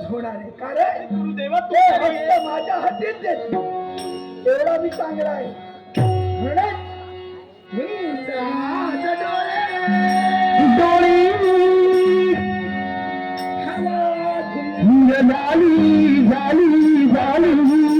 सहज होणार आहे. कारण ते माझ्या हातीत देतो एवढा मी चांगला आहे. म्हणून झाली झाली झाली.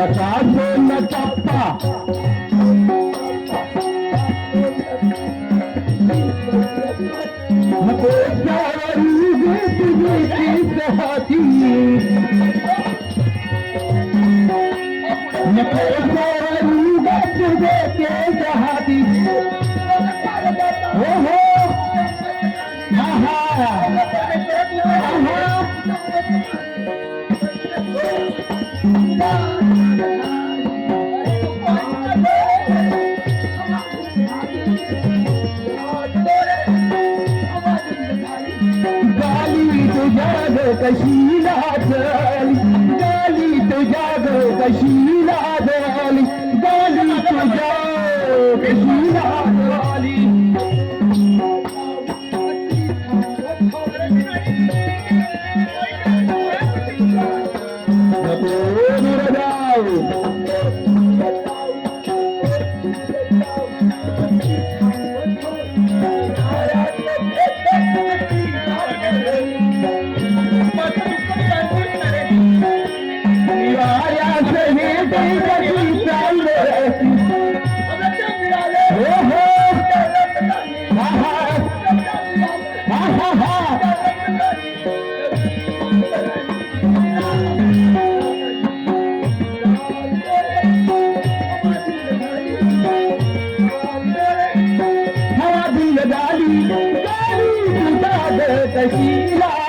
ا जाग कशी लाजली गालीत जाग कशी लाजली गालीत जाग कशी लाजली नको कशी